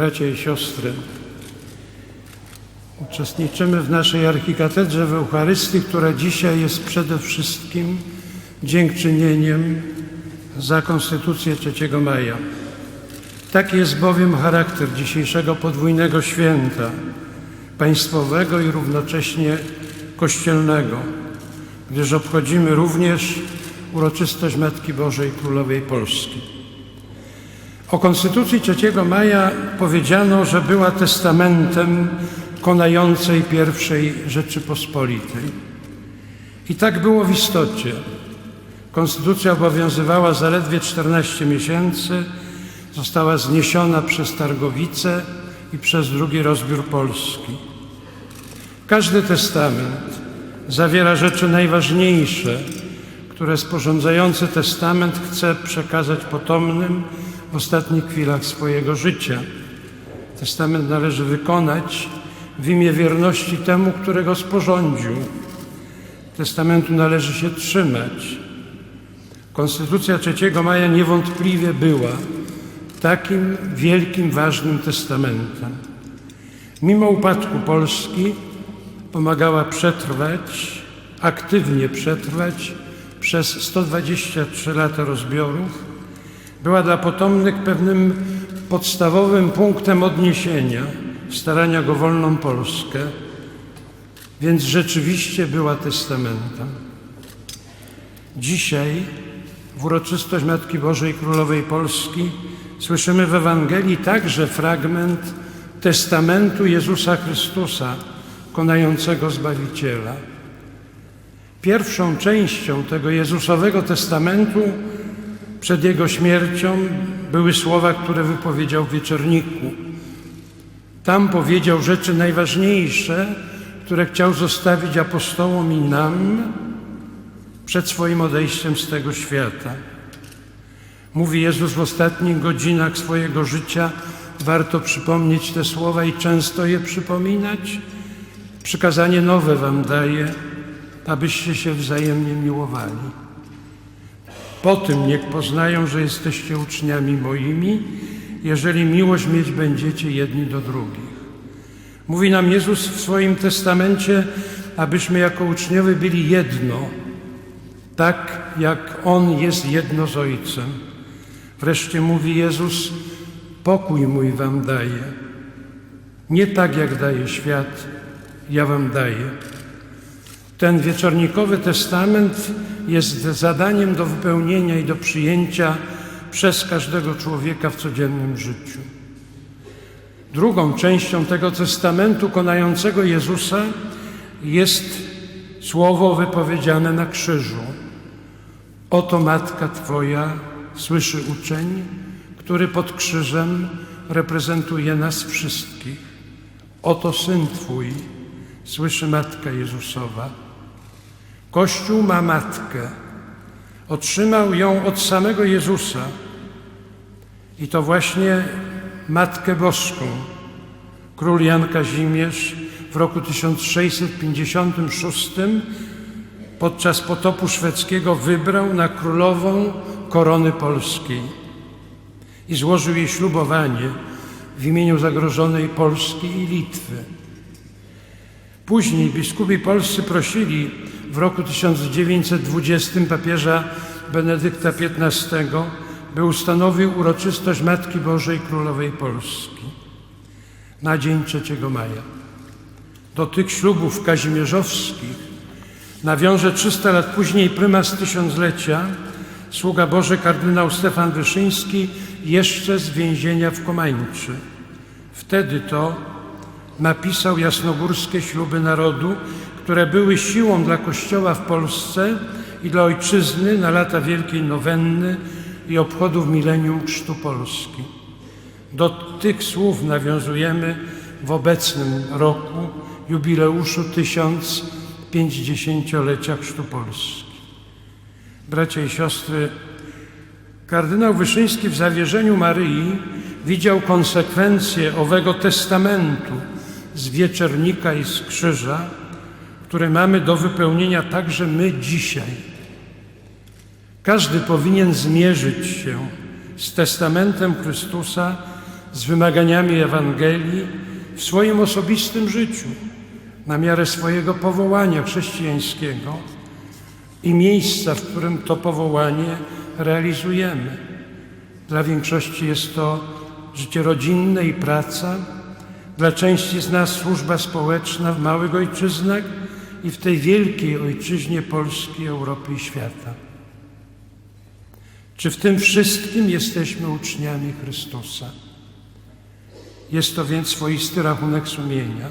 bracia i siostry, uczestniczymy w naszej archikatedrze w Eucharystii, która dzisiaj jest przede wszystkim dziękczynieniem za Konstytucję 3 maja. Taki jest bowiem charakter dzisiejszego podwójnego święta, państwowego i równocześnie kościelnego, gdyż obchodzimy również uroczystość Matki Bożej Królowej Polski. O Konstytucji 3 maja powiedziano, że była testamentem konającej pierwszej Rzeczypospolitej. I tak było w istocie. Konstytucja obowiązywała zaledwie 14 miesięcy, została zniesiona przez Targowice i przez drugi rozbiór Polski. Każdy testament zawiera rzeczy najważniejsze, które sporządzający testament chce przekazać potomnym w ostatnich chwilach swojego życia. Testament należy wykonać w imię wierności temu, którego sporządził. Testamentu należy się trzymać. Konstytucja 3 maja niewątpliwie była takim wielkim, ważnym testamentem. Mimo upadku Polski pomagała przetrwać, aktywnie przetrwać przez 123 lata rozbiorów. Była dla potomnych pewnym podstawowym punktem odniesienia w staraniach o wolną Polskę, więc rzeczywiście była testamentem. Dzisiaj w uroczystość Matki Bożej Królowej Polski słyszymy w Ewangelii także fragment testamentu Jezusa Chrystusa, konającego Zbawiciela. Pierwszą częścią tego Jezusowego testamentu przed Jego śmiercią były słowa, które wypowiedział w wieczorniku. Tam powiedział rzeczy najważniejsze, które chciał zostawić apostołom i nam przed swoim odejściem z tego świata. Mówi Jezus w ostatnich godzinach swojego życia, warto przypomnieć te słowa i często je przypominać. Przykazanie nowe wam daję, abyście się wzajemnie miłowali. Po tym niech poznają, że jesteście uczniami moimi, jeżeli miłość mieć będziecie jedni do drugich. Mówi nam Jezus w swoim testamencie, abyśmy jako uczniowie byli jedno, tak jak On jest jedno z Ojcem. Wreszcie mówi Jezus, pokój mój wam daję. Nie tak jak daje świat, ja wam daję. Ten wieczornikowy testament jest zadaniem do wypełnienia i do przyjęcia przez każdego człowieka w codziennym życiu. Drugą częścią tego testamentu konającego Jezusa jest słowo wypowiedziane na krzyżu. Oto matka Twoja, słyszy uczeń, który pod krzyżem reprezentuje nas wszystkich. Oto syn Twój, słyszy matka Jezusowa. Kościół ma matkę. Otrzymał ją od samego Jezusa. I to właśnie Matkę Boską. Król Jan Kazimierz w roku 1656 podczas potopu szwedzkiego wybrał na królową korony polskiej i złożył jej ślubowanie w imieniu zagrożonej Polski i Litwy. Później biskupi polscy prosili w roku 1920 papieża Benedykta XV, by ustanowił uroczystość Matki Bożej Królowej Polski na dzień 3 maja. Do tych ślubów kazimierzowskich nawiąże 300 lat później prymas tysiąclecia, sługa Boży kardynał Stefan Wyszyński, jeszcze z więzienia w Komańczy. Wtedy to napisał jasnogórskie śluby narodu, które były siłą dla Kościoła w Polsce i dla ojczyzny na lata Wielkiej Nowenny i obchodów milenium Chrztu Polski. Do tych słów nawiązujemy w obecnym roku jubileuszu 1050-lecia Chrztu Polski. Bracia i siostry, kardynał Wyszyński w zawierzeniu Maryi widział konsekwencje owego testamentu z wieczernika i z krzyża, które mamy do wypełnienia także my dzisiaj. Każdy powinien zmierzyć się z testamentem Chrystusa z wymaganiami Ewangelii w swoim osobistym życiu, na miarę swojego powołania chrześcijańskiego i miejsca, w którym to powołanie realizujemy. Dla większości jest to życie rodzinne i praca, dla części z nas służba społeczna w małych ojczyznach i w tej wielkiej ojczyźnie Polski, Europy i świata. Czy w tym wszystkim jesteśmy uczniami Chrystusa? Jest to więc swoisty rachunek sumienia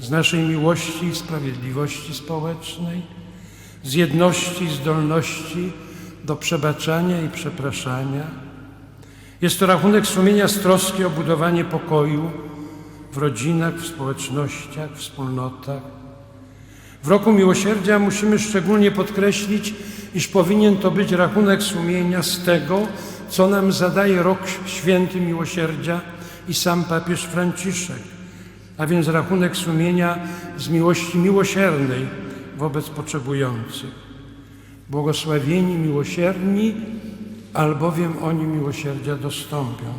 z naszej miłości i sprawiedliwości społecznej, z jedności i zdolności do przebaczania i przepraszania. Jest to rachunek sumienia z troski o budowanie pokoju w rodzinach, w społecznościach, wspólnotach. W roku miłosierdzia musimy szczególnie podkreślić, iż powinien to być rachunek sumienia z tego, co nam zadaje rok święty miłosierdzia i sam papież Franciszek, a więc rachunek sumienia z miłości miłosiernej wobec potrzebujących. Błogosławieni miłosierni, albowiem oni miłosierdzia dostąpią.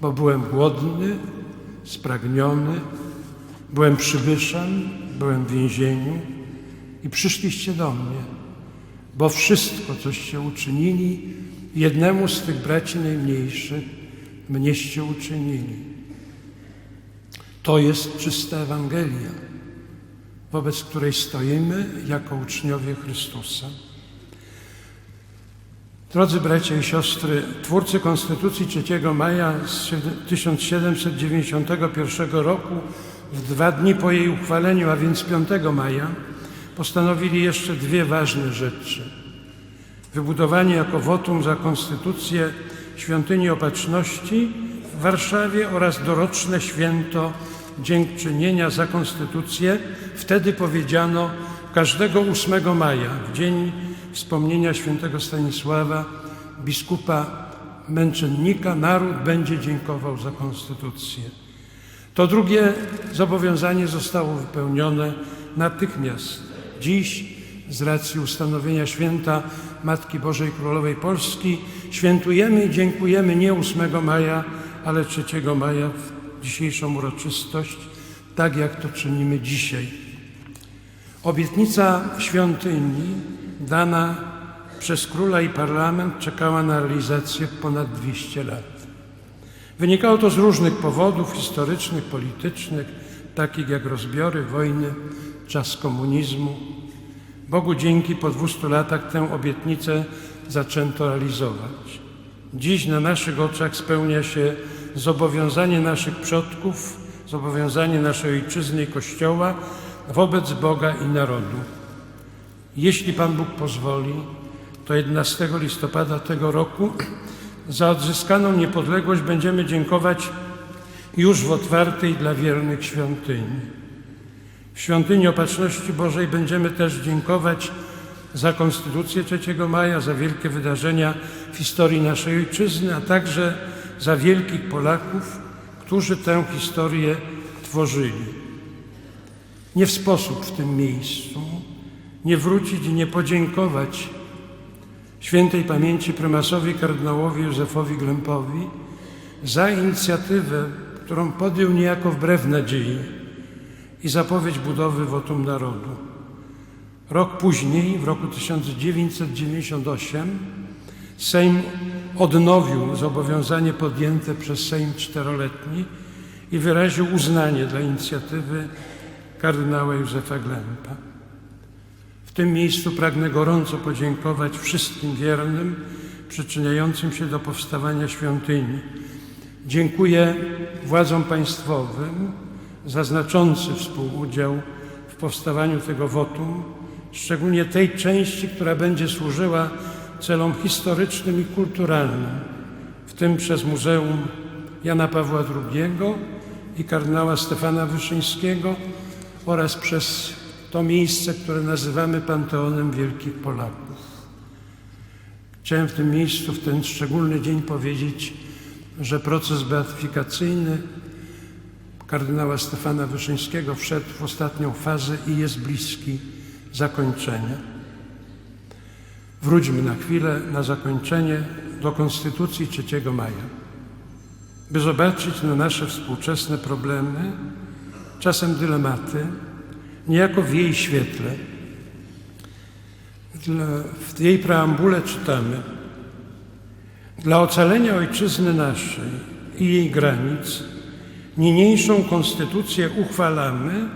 Bo byłem głodny, spragniony, byłem przybyszem, byłem w więzieniu i przyszliście do mnie, bo wszystko, coście uczynili jednemu z tych braci najmniejszych, mnieście uczynili. To jest czysta Ewangelia, wobec której stoimy jako uczniowie Chrystusa. Drodzy bracia i siostry, twórcy Konstytucji 3 maja z 1791 roku, w dwa dni po jej uchwaleniu, a więc 5 maja, postanowili jeszcze dwie ważne rzeczy. Wybudowanie jako wotum za Konstytucję Świątyni Opatrzności w Warszawie oraz doroczne święto Dziękczynienia za Konstytucję. Wtedy powiedziano każdego 8 maja, w dzień wspomnienia świętego Stanisława, biskupa męczennika, naród będzie dziękował za konstytucję. To drugie zobowiązanie zostało wypełnione natychmiast. Dziś, z racji ustanowienia święta Matki Bożej Królowej Polski, świętujemy i dziękujemy nie 8 maja, ale 3 maja w dzisiejszą uroczystość, tak jak to czynimy dzisiaj. Obietnica świątyni dana przez króla i parlament czekała na realizację ponad 200 lat. Wynikało to z różnych powodów historycznych, politycznych, takich jak rozbiory, wojny, czas komunizmu. Bogu dzięki po 200 latach tę obietnicę zaczęto realizować. Dziś na naszych oczach spełnia się zobowiązanie naszych przodków, zobowiązanie naszej ojczyzny i Kościoła wobec Boga i narodu. Jeśli Pan Bóg pozwoli, to 11 listopada tego roku za odzyskaną niepodległość będziemy dziękować już w otwartej dla wiernych świątyni. W świątyni Opatrzności Bożej będziemy też dziękować za Konstytucję 3 maja, za wielkie wydarzenia w historii naszej ojczyzny, a także za wielkich Polaków, którzy tę historię tworzyli. Nie w sposób w tym miejscu nie wrócić i nie podziękować świętej pamięci prymasowi kardynałowi Józefowi Glępowi za inicjatywę, którą podjął niejako wbrew nadziei i zapowiedź budowy wotum narodu. Rok później, w roku 1998, Sejm odnowił zobowiązanie podjęte przez Sejm czteroletni i wyraził uznanie dla inicjatywy kardynała Józefa Glępa tym miejscu pragnę gorąco podziękować wszystkim wiernym przyczyniającym się do powstawania świątyni. Dziękuję władzom państwowym za znaczący współudział w powstawaniu tego wotum, szczególnie tej części, która będzie służyła celom historycznym i kulturalnym, w tym przez Muzeum Jana Pawła II i kardynała Stefana Wyszyńskiego oraz przez to miejsce, które nazywamy Panteonem Wielkich Polaków. Chciałem w tym miejscu, w ten szczególny dzień powiedzieć, że proces beatyfikacyjny kardynała Stefana Wyszyńskiego wszedł w ostatnią fazę i jest bliski zakończenia. Wróćmy na chwilę na zakończenie do Konstytucji 3 maja. by zobaczyć na nasze współczesne problemy, czasem dylematy, niejako w jej świetle. Dla, w jej preambule czytamy: Dla ocalenia ojczyzny naszej i jej granic niniejszą konstytucję uchwalamy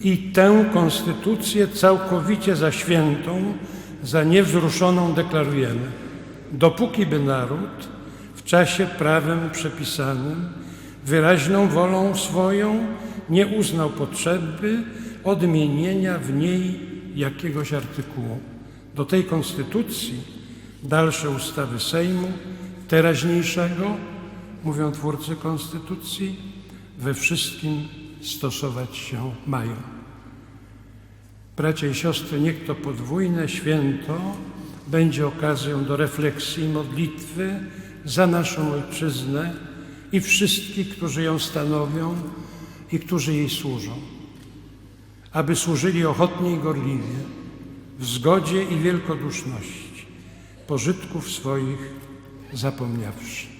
i tę konstytucję całkowicie za świętą, za niewzruszoną deklarujemy, dopóki by naród w czasie prawem przepisanym wyraźną wolą swoją nie uznał potrzeby odmienienia w niej jakiegoś artykułu. Do tej konstytucji dalsze ustawy Sejmu teraźniejszego, mówią twórcy konstytucji, we wszystkim stosować się mają. Bracia i siostry, niech to podwójne święto będzie okazją do refleksji i modlitwy za naszą ojczyznę i wszystkich, którzy ją stanowią i którzy jej służą, aby służyli ochotnie i gorliwie, w zgodzie i wielkoduszności, pożytków swoich zapomniawszy.